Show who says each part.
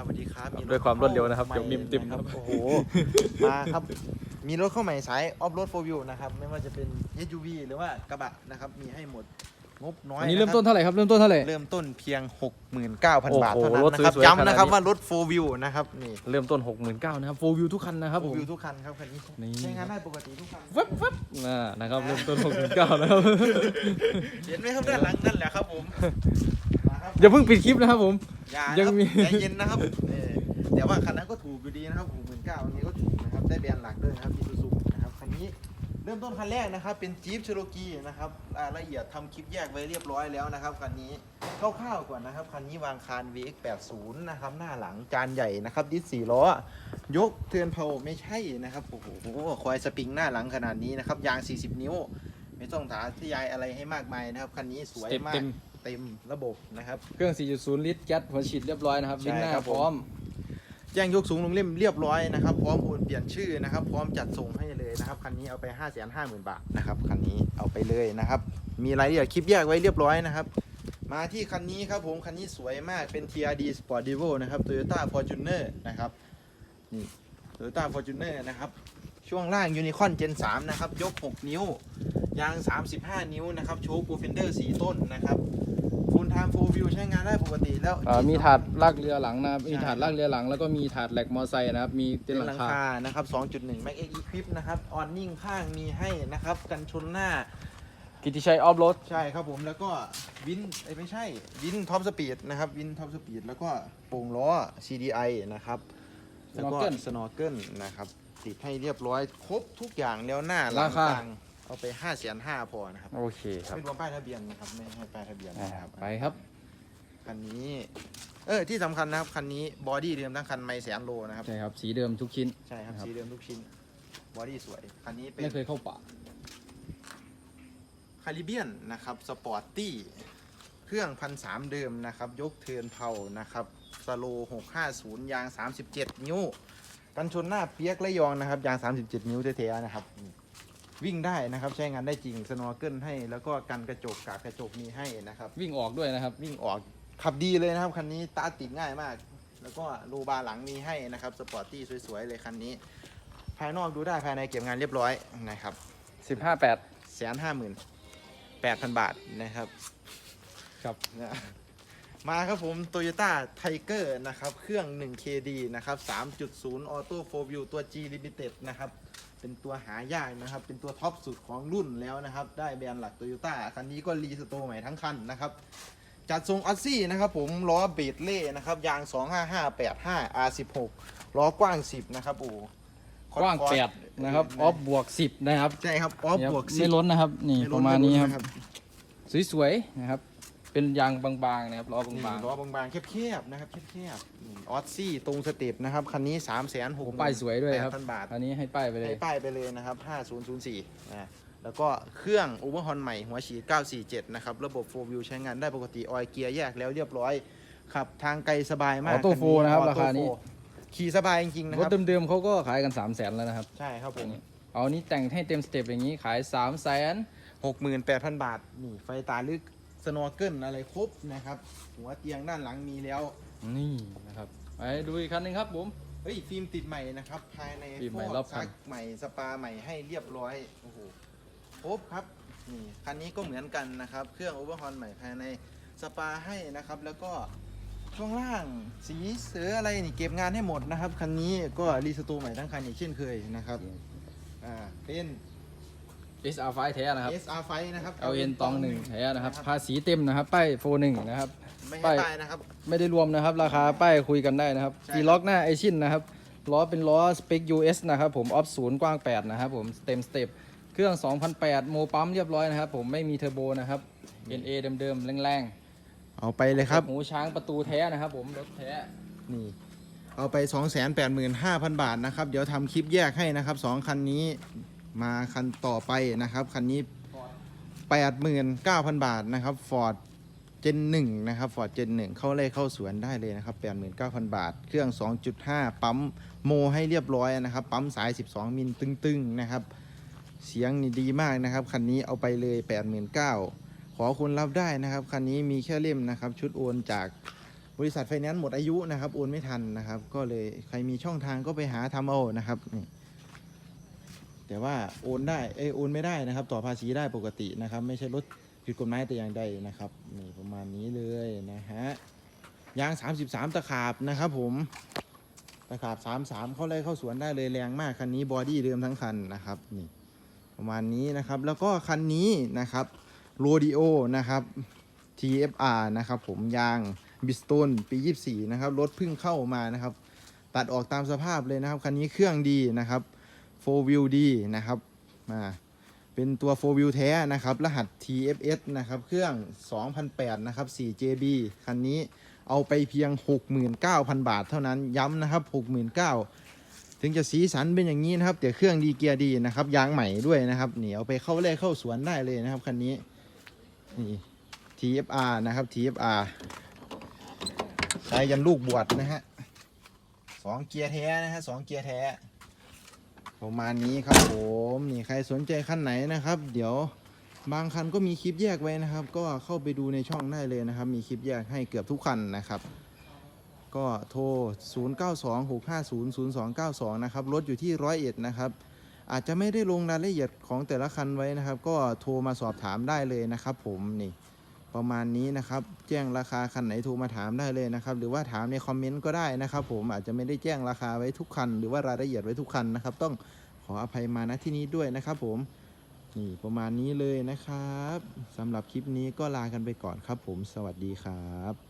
Speaker 1: สวัสดีครับรถ
Speaker 2: ด้วยความรวดเร็วนะครับ
Speaker 1: ให
Speaker 2: เดี๋ยวมิมติม
Speaker 1: นะครับโอ้โหมาครับ มีรถเข้าใหม่สายออฟโรดโฟวิวนะครับไม่ว่าจะเป็น SUV หรือว่ากระบะนะครับมีให้หมดงบน้อย
Speaker 2: อันนี้ะ
Speaker 1: ค
Speaker 2: เริ่
Speaker 1: บ
Speaker 2: มต้นเท่าไหร่ครับเริ่มต้นเท่าไหร่
Speaker 1: เริ่มต้นเพียง 69,000 บาท
Speaker 2: โอ้โห
Speaker 1: เท่านั้น
Speaker 2: รถ
Speaker 1: นะครับ
Speaker 2: สวยๆ
Speaker 1: ย้ำนะครับ
Speaker 2: ขนาดนี้
Speaker 1: ว่ารถโฟวิวนะครับนี่
Speaker 2: เริ่มต้น 69,000นะครับ4 view ทุกคันนะครับ
Speaker 1: โฟ
Speaker 2: ผม
Speaker 1: วิวทุกคันครับคันนี้
Speaker 2: นี่
Speaker 1: ใช้งานได้ปกติทุกคัน
Speaker 2: ฟับฟับน่านะครับเริ่มต้น69นะครับ
Speaker 1: เห็นไหมครับด้านหลังนั่นแหละครับผมมาครับ
Speaker 2: อย่าเพิ่งปิดคลิปนะครับผม
Speaker 1: อย่า
Speaker 2: ยัง
Speaker 1: ครับ
Speaker 2: มี
Speaker 1: ใจเย็นนะครับเออแต่ว่าคันนั้นก็ถูกอยู่ดีนะครับหกหมื่นเก้าอันนี้ก็ถูกนะครับ ได้แบรนด์หลักด้วยนะครับอีซูซูนะครับ คันนี้เริ่มต้นคันแรกนะครับ เป็นจี๊ปเชโรกีนะครับรายละเอียดทำคลิปแยกไว้เรียบร้อยแล้วนะครับ คันนี้คร่าวๆก่อนนะครับ คันนี้วางคาน VX80 นะครับ หน้าหลังจานใหญ่นะครับ ดิสสี่ล้อ ยกเทือนเพลไม่ใช่นะครับ โอ้โหคอยสปริงหน้าหลังขนาดนี้นะครับ ยาง 40 นิ้ว ไม่ต้องถามที่ยายอะไรให้มากมายนะครับ คันนี้สวย
Speaker 2: เต็ม
Speaker 1: มาก
Speaker 2: เต็ม
Speaker 1: เต็มระบบนะครับ
Speaker 2: เครื่อง 4.0 ลิตรแก๊สหัวฉีดเรียบร้อยนะครับ
Speaker 1: ใช่
Speaker 2: ลิ้นหน้า
Speaker 1: ครับ
Speaker 2: พ
Speaker 1: ผม
Speaker 2: ร้อม
Speaker 1: แจ้งยกสูงลงเล่มเรียบร้อยนะครับ พร้อมโอนเปลี่ยนชื่อนะครับ พร้อมจัดส่งให้เลยนะครับ คันนี้เอาไป 5 5 0 0 0 0 บาทนะครับ คันนี้เอาไปเลยนะครับ มีรายละเอียดคลิปแยกไว้เรียบร้อยนะครับ มาที่คันนี้ครับผม คันนี้สวยมาก เป็น TRD Sport Devo นะครับ Toyota Fortuner นะครับ นี่ Toyota Fortuner นะครับ ช่วงล่าง Unicorn Gen 3นะครับ ยก 6 นิ้ว ยาง 35 นิ้วนะครับ โชว์ Profender 4ต้นนะครับ Full Time Full View ใช้งานได้ปกติแล้ว
Speaker 2: อ่ามีถาดลากเรือหลังนะครับ มีถาดลากเรือหลัง แล้วก็มีถาดแหลกมอไซค์นะครับ มีเต็
Speaker 1: เต็
Speaker 2: น
Speaker 1: น
Speaker 2: ท์
Speaker 1: ท์
Speaker 2: ห
Speaker 1: ห
Speaker 2: ลั
Speaker 1: ลั
Speaker 2: ง
Speaker 1: ง
Speaker 2: คา
Speaker 1: คา นะครับ 2.1 Mac X Equip นะครับ ออนนิ่งข้างมีให้นะครับ กันชนหน้า
Speaker 2: กิติชัยออฟโรด
Speaker 1: ใช่ครับผมแล้วก็วินเอ้ยไม่ใช่วินท็อปสปีดนะครับวินท็อปสปีดแล้วก็โป่งล้อ CDI นะครับ แล้วก็สโนว์เกิลนะครับ ติดให้เรียบร้อย ครบทุกอย่างแล้วหน้าหลังกลางเอาไป5 5 0 0 0พอนะครับ
Speaker 2: โอเคครับ
Speaker 1: ไม่รวมป้ายทะเบียนนะครับ ไม่ให้ป้ายทะเบียน
Speaker 2: อ่า
Speaker 1: นะครับ
Speaker 2: ไปครับ
Speaker 1: คันนี้ เออที่สำคัญนะครับ คันนี้บอดี้เดิมทั้งคันไม่แสนโลนะครับ
Speaker 2: ใช่ครับ สีเดิมทุกชิ้น
Speaker 1: ใช่ครับ
Speaker 2: ครับ
Speaker 1: สีเดิมทุกชิ้น บอดี้สวย คันนี้เป็น
Speaker 2: ไม่เคยเข้าป่า
Speaker 1: คาริเบียนนะครับ สปอร์ตตี้ เครื่องพันสามเดิมนะครับ ยกเทิร์นเผานะครับ สโล650ยาง37นิ้ว กันชนหน้าเปียกและยองนะครับยาง 37 นิ้วเท่ๆนะครับ วิ่งได้นะครับใช้งานได้จริงสโนว์เกิลให้ แล้วก็กันกระจกกากกระจกมีให้นะครับ
Speaker 2: วิ่งออกด้วยนะครับ
Speaker 1: วิ่งออกขับดีเลยนะครับคันนี้ตาร์ทติดง่ายมาก แล้วก็รูบาร์หลังมีให้นะครับสปอร์ตตี้สวยๆเลยคันนี้ ภายนอกดูได้ภายในเก็บงานเรียบร้อยนะครับ
Speaker 2: 15 8
Speaker 1: แสนห้าหมื่นแปดพันบาทนะครับ
Speaker 2: ครับ
Speaker 1: นะ มาครับผม Toyota Tiger นะครับ เครื่อง 1KD นะครับ 3.0 Auto 4 View ตัว G Limited นะครับ เป็นตัวหายากนะครับ เป็นตัวท็อปสุดของรุ่นแล้วนะครับ ได้แบรนด์หลัก Toyota คันนี้ก็รีสโตร์ใหม่ทั้งคันนะครับ จัดทรงออซซี่นะครับผม ล้อเบดเล่นะครับ ยาง 25585 R16 ล้อกว้าง 10 นะครับโอ้
Speaker 2: กว้าง8นะครับ ออฟบวก10นะครับ
Speaker 1: ใช่ครับ ออฟ
Speaker 2: เนี่ย
Speaker 1: บวก
Speaker 2: ไม่ล้นนะครับ นี่
Speaker 1: ไม่
Speaker 2: ป
Speaker 1: ล้
Speaker 2: ระมาณนี้
Speaker 1: ไล้
Speaker 2: ครับ สวยๆนะครับ เป็นยางบางๆนะครับล้อ
Speaker 1: นี่
Speaker 2: บาง
Speaker 1: ล้อบางๆแคบๆนะครับแคบๆนี่ออซซี่ตรงสเต็ปนะครับคันนี้3 6 0 0 0
Speaker 2: ๆผมป้ายสวยด้วยครับ
Speaker 1: พันบาท
Speaker 2: อันนี้ให้ป้ายไปเลย
Speaker 1: ให้ป้ายไปเลยนะครับ 5004นะแล้วก็เครื่องโอเวอร์ฮอนใหม่หัวฉีด947 นะครับ ระบบ4 View ใช้งานได้ปกติออยเกียร์แยกแล้วเรียบร้อยขับทางไกลสบายมาก
Speaker 2: ออโต้
Speaker 1: คั
Speaker 2: โฟร์นะครับราคานี้
Speaker 1: ออโต้โฟร์ขี่สบายจริงๆนะ
Speaker 2: ร
Speaker 1: ค
Speaker 2: ถ
Speaker 1: รับ
Speaker 2: เดิมๆเขาก็ขายกัน3 0 0 0 0 0แล้วนะครับ
Speaker 1: ใช่ครับผม
Speaker 2: เอานี้แต่งให้เต็มสเต็ปอย่างนี้ขาย3 0 0 0 0
Speaker 1: 68,000 บาทนี่ไฟตาลึก สโนว์เกิลอะไรครบนะครับ หัวเตียงด้านหลังมีแล้ว
Speaker 2: นี่นะครับไปดูอีกคันหนึงครับผม
Speaker 1: เฮ้ยฟิล์มติดใหม่นะครับ ภายใน
Speaker 2: ฟิล์มใหม่
Speaker 1: ฟก
Speaker 2: รอบคัน
Speaker 1: ซักใหม่สปาใหม่ให้เรียบร้อยโอ้โหครบครับนี่คันนี้ก็เหมือนกันนะครับ เครื่องโอเวอร์ฮอนใหม่ภายในสปาให้นะครับ แล้วก็ช่วงล่างสีเสืออะไรนี่เก็บงานให้หมดนะครับ คันนี้ก็รีสโตร์ใหม่ทั้งคันอีกเช่นเคยนะครับอ่าเป็น
Speaker 2: SR5 แท้นะครับ
Speaker 1: SR ไฟนะครับ
Speaker 2: LN ตองหนึ่งแท้นะครับ ภาษีเต็มนะครับ ป้ายโฟหนึ่งนะครับ
Speaker 1: ไม่
Speaker 2: ป้า
Speaker 1: ให้
Speaker 2: ย
Speaker 1: ตายนะครับ
Speaker 2: ไม่ได้รวมนะครับ ราคาป้ายคุยกันได้นะครับ
Speaker 1: ใช่
Speaker 2: จีล็อกหน้าไอชินนะครับ ล้อเป็นล้อสเปค US นะครับผม ออฟศูนย์กว้าง 8 นะครับผมเต็มสเต็ป เครื่อง 2008 โมปั๊มเรียบร้อยนะครับผม ไม่มีเทอร์โบนะครับ NA เดิมๆแรง
Speaker 1: เอาไปเลย
Speaker 2: ๆ
Speaker 1: ครับ
Speaker 2: หูช้างประตูแท้นะครับผม รถแท้
Speaker 1: นี่ เอาไป 285,000 บาทนะครับ เดี๋ยวทำคลิปแยกให้นะครับสองคันนี้ มาคันต่อไปนะครับ คันนี้ 89,000 บาทนะครับ Ford Gen 1นะครับ Ford Gen 1เข้าเลยเข้าสวนได้เลยนะครับ89,000บาท เครื่อง 2.5 ปั๊มโมให้เรียบร้อยนะครับ ปั๊มสาย 12 มิลตึงๆนะครับ เสียงนี่ดีมากนะครับ คันนี้เอาไปเลย 89,000 ขอคุณรับได้นะครับ คันนี้มีแค่เล่มนะครับ ชุดโอนจากบริษัทไฟแนนซ์หมดอายุนะครับ โอนไม่ทันนะครับ ก็เลยใครมีช่องทางก็ไปหาทำเอานะครับนี่ แต่ว่าโอนได้เอโอนไม่ได้นะครับ ต่อภาษีได้ปกตินะครับ ไม่ใช่รถผิดกฎหมายแต่อย่างใดนะครับนี่ประมาณนี้เลยนะฮะยาง 33 ตะขาบนะครับผมตะขาบ 33 เข้าไล่เข้าสวนได้เลยแรงมากคันนี้บอดี้เดิมทั้งคันนะครับนี่ประมาณนี้นะครับแล้วก็คันนี้นะครับโรดิโอนะครับ TFR นะครับผมยางบิสโตนปี 24 นะครับรถเพิ่งเข้ามานะครับ ตัดออกตามสภาพเลยนะครับ คันนี้เครื่องดีนะครับ 4 wheel ดีนะครับมาเป็นตัว 4 wheel แท้นะครับ รหัส TFS นะครับ เครื่อง 2008 นะครับ 4JB คันนี้เอาไปเพียง 69,000 บาทเท่านั้นย้ำนะครับ 69,000 ถึงจะสีสันเป็นอย่างนี้นะครับ แต่เครื่องดีเกียร์ดีนะครับ ยางใหม่ด้วยนะครับเหนี่เอาไปเข้าเล่เข้าสวนได้เลยนะครับคันนี้นี่ TFR นะครับ TFR ใช้ยันลูกบวชนะฮะสองเกียร์แท้นะฮะสองเกียร์แท้ ประมาณนี้ครับผมนี่ใครสนใจคันไหนนะครับ เดี๋ยวบางคันก็มีคลิปแยกไว้นะครับ ก็เข้าไปดูในช่องได้เลยนะครับ มีคลิปแยกให้เกือบทุกคันนะครับ ก็โทร 0926500292 นะครับรถอยู่ที่ร้อยเอ็ดนะครับอาจจะไม่ได้ลงรายละเอียดของแต่ละคันไว้นะครับ ก็โทรมาสอบถามได้เลยนะครับ ผมนี่ ประมาณนี้นะครับ แจ้งราคาคันไหนโทรมาถามได้เลยนะครับ หรือว่าถามในคอมเมนต์ก็ได้นะครับ ผมอาจจะไม่ได้แจ้งราคาไว้ทุกคัน หรือว่ารายละเอียดไว้ทุกคันนะครับ ต้องขออภัยมาณที่นี้ด้วยนะครับ ผมนี่ประมาณนี้เลยนะครับสำหรับคลิปนี้ก็ลากันไปก่อนครับ ผมสวัสดีครับ